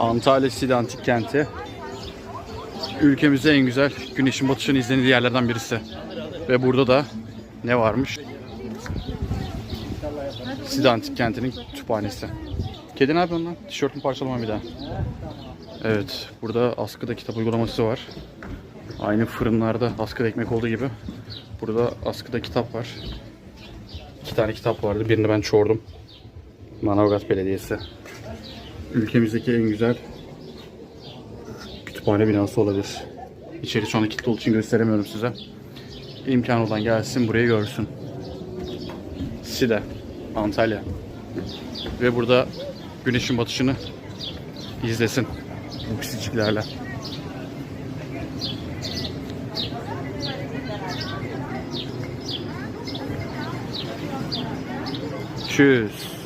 Antalya Side Antik Kenti. Ülkemizde en güzel güneşin batışını izlenildiği yerlerden birisi. Ve burada da ne varmış? Side Antik Kenti'nin kütüphanesi. Kedi ne yapıyorsun lan? Tişörtünü parçalama bir daha. Evet, burada askıda kitap uygulaması var. Aynı fırınlarda askıda ekmek olduğu gibi. Burada askıda kitap var. İki tane kitap vardı. Birini ben çoğurdum. Manavgat Belediyesi. Ülkemizdeki en güzel kütüphane binası olabilir. İçeri şu anda kilitli olduğu için gösteremiyorum size. İmkan olan gelsin burayı görsün. Side, Antalya. Ve burada güneşin batışını izlesin. Bu pisiciklerle. Tschüss.